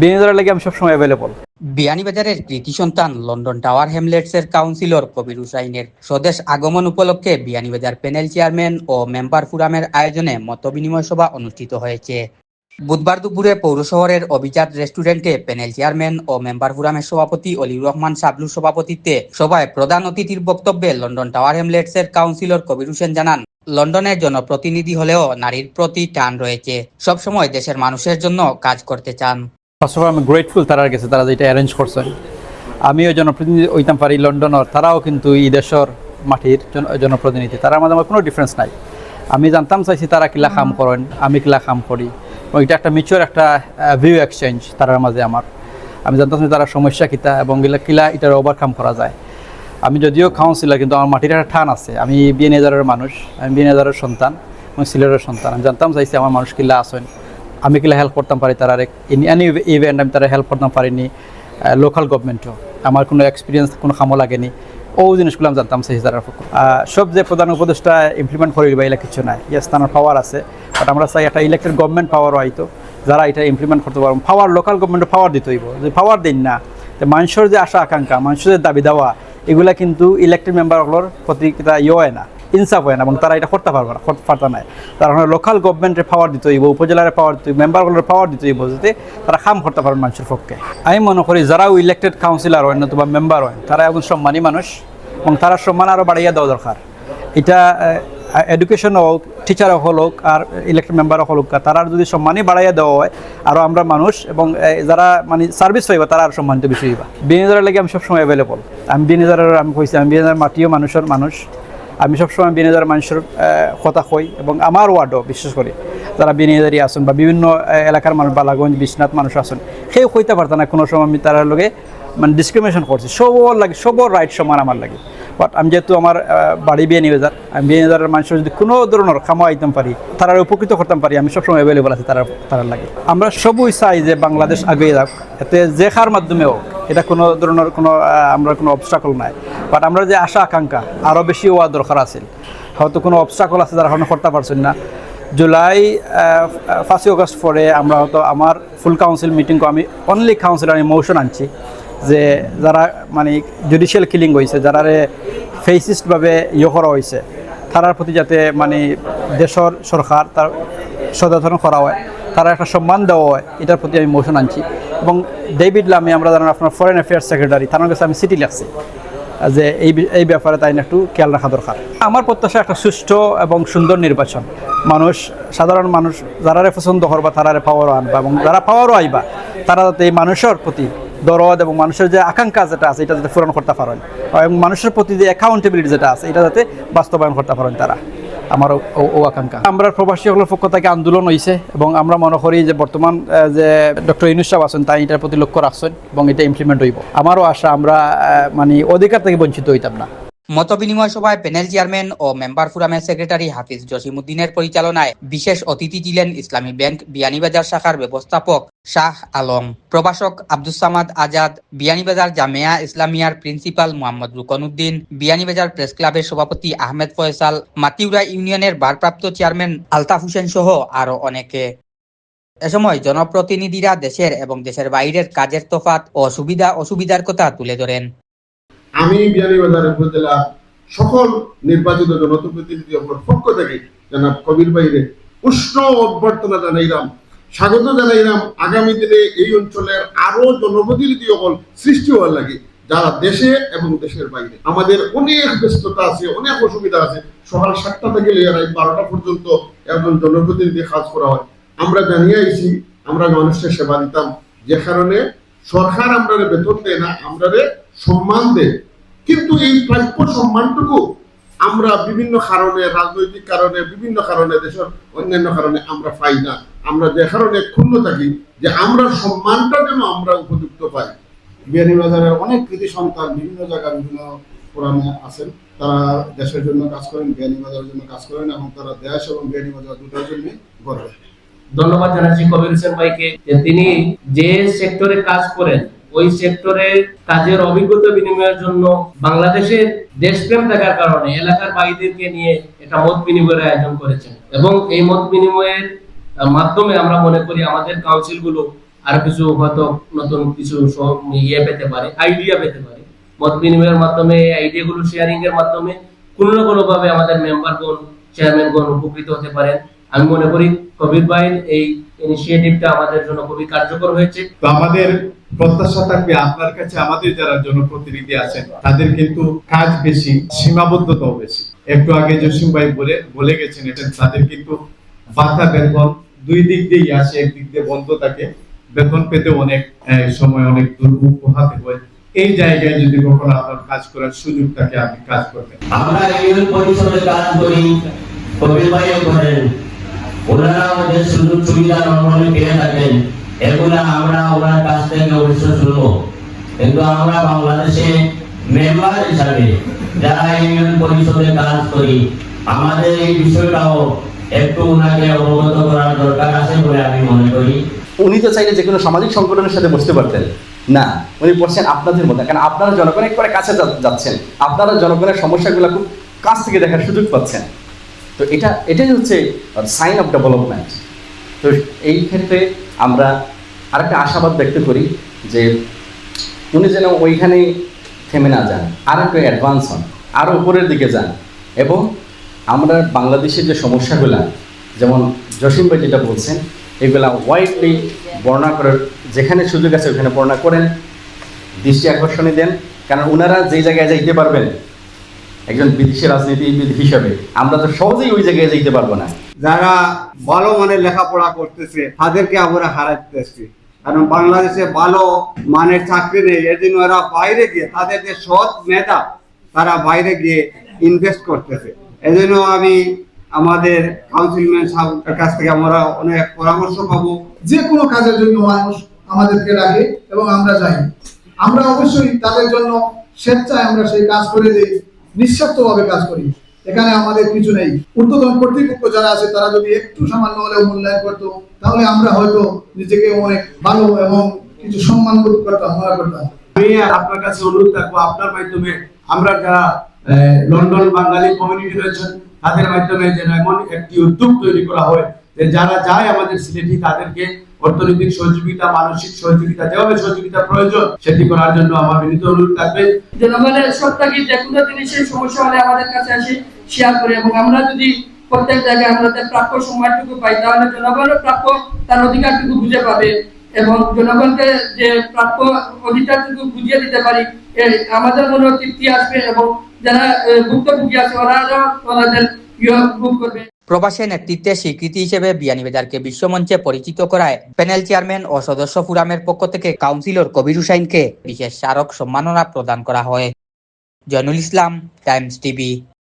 বিনোদনের লাগে আমি সবসময় অ্যাভেলেবল বিয়ানীবাজারের কৃতি সন্তান লন্ডন টাওয়ার হ্যামলেটসের কাউন্সিলর কবির হুসাইনের স্বদেশ আগমন উপলক্ষে বিয়ানীবাজার প্যানেল চেয়ারম্যান ও মেম্বার ফোরামের আয়োজনে মতবিনিময় সভা অনুষ্ঠিত হয়েছে। বুধবার দুপুরে পৌর শহরের অভিজাত রেস্টুরেন্টে প্যানেল চেয়ারম্যান ও মেম্বার ফোরামের সভাপতি অলিউর রহমান সাবলুর সভাপতিত্বে সভায় প্রধান অতিথির বক্তব্যে লন্ডন টাওয়ার হ্যামলেটসের কাউন্সিলর কবির হোসেন জানান লন্ডনের জনপ্রতিনিধি হলেও নারীর প্রতি টান রয়েছে। সবসময় দেশের মানুষের জন্য কাজ করতে চান। ফার্স্ট অফ অল আমি গ্রেটফুল তারার কাছে তারা যেটা অ্যারেঞ্জ করছেন। আমিও জনপ্রতিনিধি হইতাম পারি লন্ডনের তারাও কিন্তু এই দেশের মাটির জনপ্রতিনিধি। তারার মাঝে আমার কোনো ডিফারেন্স নাই। আমি জানতাম চাইছি তারা কিলা কাম করেন আমি কিলা কাম করি। এবং এটা একটা মিচুর একটা ভিউ এক্সচেঞ্জ তারার মাঝে আমার। আমি জানতাম যে তারা সমস্যা কিতা এবং গিলা কিলা এটার ওভারকাম করা যায়। আমি যদিও কাউন্সিলর কিন্তু আমার মাটির একটা টান আছে। আমি বিএনএজারের মানুষ আমি বিএনএজারের সন্তান এবং সিলেটের সন্তান। আমি জানতাম চাইছি আমার মানুষ কিলা আসেন আমি কিলা হেল্প করতাম পারি তারা এনি ইভেন্ট আমি তারা হেল্প করতাম পারিনি লোকাল গভর্নমেন্টও আমার কোনো এক্সপিরিয়েন্স কোনো খামো লাগেনি। ও জিনিসগুলো আমি জানতাম সেই তারা সব যে প্রধান উপদেষ্টা ইমপ্লিমেন্ট করে বা এলা কিছু নাই। ইয়েস তার পাওয়ার আছে। বাট আমরা চাই একটা ইলেক্টেড গভর্নমেন্ট পাওয়ারও হয়তো যারা এটা ইমপ্লিমেন্ট করতে পারব পাওয়ার লোকাল গভর্নমেন্টে পাওয়ার দিতে হইব। যে পাওয়ার দিন না, তো মানুষের যে আশা, আকাঙ্ক্ষা, মানুষের যে দাবি দেওয়া এগুলা কিন্তু ইলেক্টেড মেম্বারগুলোর প্রতি ইয়ে হয় না। ইনসাফ হয় না এবং তারা এটা করতে পারবে না পারতে নাই। তারা লোকাল গভর্নমেন্টের পাওয়ার দিতে হইব, উপজেলার পাওয়ার দিতে মেম্বারগুলোর পাওয়ার দিতে হইব যাতে তারা কাম করতে পারবেন মানুষের পক্ষে। আমি মনে করি যারাও ইলেক্টেড কাউন্সিলর হয় নতুবা মেম্বার হয়, তারা এখন সম্মানী মানুষ এবং তারা সম্মান আরও বাড়াইয়া দেওয়া দরকার। এটা এডুকেশন হোক টিচার হোক আর ইলেক্টেড মেম্বার হোক তারা যদি সম্মানই বাড়াইয়া দেওয়া হয় আরও আমরা মানুষ এবং যারা মানে সার্ভিস পাইবা, তারা আর সম্মানিত বেশি হইবা। বিনিয়োগের লাগে আমি সবসময় অ্যাভেলেবল আমি বিনিয়োগের, আমি কইছি, আমি বিনিয়োগের মাটিও মানুষের মানুষ। আমি সবসময় বিনিয়োগের মানুষের কথা কই এবং আমার ওয়ার্ডও বিশেষ করে যারা বিনিয়োগী আসুন বা বিভিন্ন এলাকার মানুষ, বালাগঞ্জ, বিশ্বনাথ মানুষ আসুন সেও কইতে পারত না কোনো সময় আমি তার লগে মানে ডিসক্রিমিনেশন করছি। সবর লাগে, সবর রাইট সমান আমার লাগে। বাট আমি যেহেতু আমার বাড়ি বিয়ে নিয়ে যার আমি বিয়ে নিয়ে মানুষের যদি কোনো ধরনের খামা আইতাম পারি তারা উপকৃত করতাম পারি, আমি সবসময় অ্যাভেলেবল আছে তারা তারা লাগে। আমরা সবই চাই যে বাংলাদেশ আগে যাক, এতে যে খার মাধ্যমে হোক, এটা কোনো ধরনের কোনো আমরা কোনো অবস্ট্রাকল নাই। বাট আমরা যে আশা, আকাঙ্ক্ষা, আরও বেশি হওয়া দরকার আছে। হয়তো কোনো অবস্ট্রাকল আছে যারা এখনও করতে পারছেন না। জুলাই ফার্স্ট অগস্ট পরে আমরা হয়তো আমার ফুল কাউন্সিল মিটিংকে আমি অনলি কাউন্সিল আমি মোশন আনছি যে যারা মানে জুডিশিয়াল কিলিং হয়েছে যারা ফেসিস্টভাবে ইয়ে করা হয়েছে। তারার প্রতি যাতে মানে দেশের সরকার তার সদাচরণ করা হয়, তারা একটা সম্মান দেওয়া হয়, এটার প্রতি আমি মোশন আনছি। এবং ডেভিড লামে, আমরা জানেন আপনার ফরেন অ্যাফেয়ার্স সেক্রেটারি তার কাছে আমি সিটি লাগছি যে এই এই ব্যাপারে তাই একটু খেয়াল রাখা দরকার। আমার প্রত্যাশা একটা সুষ্ঠু এবং সুন্দর নির্বাচন। মানুষ, সাধারণ মানুষ, যারারে পছন্দ করবা, তারারে পাওয়ারও আনবা এবং যারা পাওয়ারও আইবা, তারা যাতে এই মানুষের প্রতি দরদ এবং মানুষের যে আকাঙ্ক্ষা যেটা আছে, এটা যাতে পূরণ করতে পারেন। এবং মানুষের প্রতি যে অ্যাকাউন্টেবিলিটি যেটা আছে, এটা যাতে বাস্তবায়ন করতে পারেন তারা। আমার ও- আকাঙ্ক্ষা। আমরা প্রবাসী সকলের পক্ষ থেকে আন্দোলন হয়েছে এবং আমরা মনে করি যে বর্তমান যে ডক্টর ইনুস সাহেব আছেন, তাই এটার প্রতি লক্ষ্য রাখছেন এবং এটা ইমপ্লিমেন্ট হইব। আমারও আশা, আমরা মানে অধিকার থেকে বঞ্চিত হইতাম না। মতবিনিময় সভায় প্যানেল চেয়ারম্যান ও মেম্বার ফোরামের সেক্রেটারি হাফিজ জসিমুদ্দিনের পরিচালনায় বিশেষ অতিথি ছিলেন ইসলামী ব্যাংক বিয়ানীবাজার শাখার ব্যবস্থাপক শাহ আলম। প্রভাষক আব্দুস সামাদ আজাদ, বিয়ানীবাজার জামেয়া ইসলামিয়ার প্রিন্সিপাল মোহাম্মদ রুকনউদ্দিন বিয়ানীবাজার প্রেস ক্লাবের সভাপতি আহমেদ ফয়সাল, মাতিউরা ইউনিয়নের ভারপ্রাপ্ত চেয়ারম্যান আলতাফ হোসেন সহ আরও অনেকে। এ সময় জনপ্রতিনিধিরা দেশের এবং দেশের বাইরের কাজের তফাত ও সুবিধা অসুবিধার কথা তুলে ধরেন। আমি বিয়ানীবাজার উপজেলা সকল নির্বাচিত জনপ্রতিনিধি আপনার পক্ষ থেকে জানাব কবির বাইরে উষ্ণ অভ্যর্থনা জানাইলাম, স্বাগত জানাইলাম। আগামী দিনে এই অঞ্চলের আরও জনপ্রতিনিধি সকল সৃষ্টি হওয়ার লাগে, যারা দেশে এবং দেশের বাইরে। আমাদের অনেক ব্যস্ততা আছে, অনেক অসুবিধা আছে। সকাল সাতটা থেকে লিয়ে রাত বারোটা পর্যন্ত একজন জনপ্রতিনিধি কাজ করা হয়। আমরা জানিয়ে আইছি, আমরা মানুষের সেবা দিতাম। যে কারণে সরকার আমরা বেতন দেয় না আমরা সম্মান দেয়। কিন্তু এই প্রাপ্য সম্মানটুকু আমরা বিভিন্ন কারণে, রাজনৈতিক কারণে, বিভিন্ন কারণে, দেশের অন্যান্য কারণে আমরা পাই না। আমরা যে কারণে ক্ষুণ্ণ থাকি যে আমরা সম্মানটা যেন আমরা উপযুক্ত পাই। বিয়ানীবাজারের অনেক কৃতি সন্তান বিভিন্ন জায়গায় বিভিন্ন ফোরামে আছেন। তারা দেশের জন্য কাজ করেন বিয়ানীবাজারের জন্য কাজ করেন এবং তারা দেশ এবং বিয়ানীবাজার দুটার জন্য গর্ব। ধন্যবাদ জানাচ্ছি কবির হোসেন ভাইকে যে তিনি যে সেক্টরে কাজ করেন, ওই সেক্টরে কাজের অভিজ্ঞতা বিনিময়ের জন্য বাংলাদেশের দেশপ্রেম থাকার কারণে এলাকার ভাইদেরকে নিয়ে এটা মত বিনিময়ের আয়োজন করেছেন। এবং এই মত বিনিময়ের মাধ্যমে আমরা মনে করি আমাদের কাউন্সিলগুলো আর কিছু হয়তো নতুন কিছু ইয়ে পেতে পারে আইডিয়া পেতে পারে। মত বিনিময়ের মাধ্যমে আইডিয়া গুলো শেয়ারিং এর মাধ্যমে কোনো না কোনো ভাবে আমাদের মেম্বারগণ চেয়ারম্যানগণ উপকৃত হতে পারেন। আমি মনে করি কবির ভাইয়ের এই ইনিশিয়েটিভটা আমাদের জন্য খুবই কার্যকর হয়েছে। তো আমাদের প্রত্যাশা থাকবে আপনার কাছে আমাদের যারা জনপ্রতিনিধি আছেন তাদের কিন্তু কাজ বেশি সীমাবদ্ধতাও বেশি। একটু আগে জসিম ভাই বলে বলে গেছেন এটা তাদের কিন্তু বাধা বেতন দুই দিক দিয়েই আসে একদিক দিয়ে বন্ধ থাকে। বেতন পেতে অনেক আহ, সময় অনেক দুর্ভোগ পোহাতে হয়। এই জায়গায় যদি কখনো আপনার কাজ করার সুযোগ থাকে আপনি কাজ করবেন। আমরা ইউনিয়ন পরিষদে কাজ করি কবির ভাইও করেন। ওনারাও যে সুযোগ সুবিধা নর্মালি পেয়ে থাকেন, এগুলা আমরা ওনার কাছ থেকে অবশ্য শুনব। কিন্তু আমরা বাংলাদেশে মেম্বার হিসাবে যারা ইউনিয়ন পরিষদে কাজ করি, আমাদের এই বিষয়টাও একটু ওনাকে অবগত করার দরকার আছে বলে আমি মনে করি। উনি তো চাইলে যে কোনো সামাজিক সংগঠনের সাথে বসতে পারতেন। না, উনি বসছেন আপনাদের মধ্যে, কারণ আপনারা জনগণের করে কাছে যাচ্ছেন। আপনারা জনগণের সমস্যাগুলো খুব কাছ থেকে দেখার সুযোগ পাচ্ছেন। তো এটা, এটাই হচ্ছে সাইন অফ ডেভেলপমেন্ট তো এই ক্ষেত্রে আমরা আরেকটা আশাবাদ ব্যক্ত করি যে উনি যেন ওইখানেই থেমে না যান, আর একটু অ্যাডভান্স হন আরও উপরের দিকে যান। এবং আমরা বাংলাদেশের যে সমস্যাগুলো, যেমন জসিম ভাই যেটা বলছেন, এগুলা ওয়াইডলি বর্ণনা করার, যেখানে সুযোগ আছে ওখানে বর্ণনা করেন, দৃষ্টি আকর্ষণে দেন, কারণ ওনারা যে জায়গায় যাইতে পারবেন একজন বিদেশি রাজনীতিবিদ হিসাবে আমরা তো সহজেই ওই জায়গায় যাইতে পারব না। যারা ভালো মানের লেখাপড়া করতেছে তাদেরকে আমরা হারাইতেছি। কারণ বাংলাদেশে ভালো মানের চাকরি নেই এর জন্য এরা বাইরে গিয়ে তাদের যে সৎ মেধা তারা বাইরে গিয়ে ইনভেস্ট করতেছে। এজন্য আমি আমাদের কাউন্সিলম্যান সাহেবের কাছ থেকে আমরা অনেক পরামর্শ পাবো। যে কোনো কাজের জন্য মানুষ আমাদেরকে ডাকে এবং আমরা যাই। আমরা অবশ্যই তাদের জন্য স্বেচ্ছায় আমরা সেই কাজ করে দিই। নিঃস্বার্থভাবে কাজ করি। এখানে আমাদের কিছু নেই। ঊর্ধ্বতন কর্তৃপক্ষ যারা আছে, তারা যদি একটু সামান্য হলেও মূল্যায়ন করতো, তাহলে আমরা হয়তো নিজেকে অনেক ভালো এবং কিছু সম্মান বোধ করতাম, মনে করতাম। আপনার কাছে অনুরোধ থাকব আপনার মাধ্যমে আমরা যারা লন্ডন বাঙালি কমিউনিটি রয়েছেন, তাদের মাধ্যমে যেন এমন একটি উদ্যোগ তৈরি করা হয় যে যারা যায় আমাদের সিলেটি, তাদেরকে অর্থনৈতিক সহযোগিতা, মানসিক সহযোগিতা, যেভাবে সহযোগিতা প্রয়োজন, সেটি করার জন্য আমার বিনীত অনুরোধ থাকবে। জনগণের যে কোনো জিনিসের সমস্যা হলে আমাদের কাছে আসে শেয়ার করে এবং আমরা যদি প্রত্যেক জায়গায় আমাদের প্রাপ্য সম্মানটুকু পাই, তাহলে জনগণও প্রাপ্য তার অধিকারটুকু বুঝে পাবে এবং জনগণকে যে প্রাপ্য অধিকারটুকু বুঝিয়ে দিতে পারি আমাদের মনে তৃপ্তি আসবে এবং যারা ভুক্তভোগী আছে, ওরাও ওনাদের ইয়ে করবে। প্রবাসী নেতৃত্বে স্বীকৃতি হিসেবে বিয়ানীবাজারকে বিশ্বমঞ্চে পরিচিত করায় প্যানেল চেয়ারম্যান ও সদস্য ফোরামের পক্ষ থেকে কাউন্সিলর কবির হুসাইনকে বিশেষ স্মারক সম্মাননা প্রদান করা হয়। Joynul Islam, Times TV.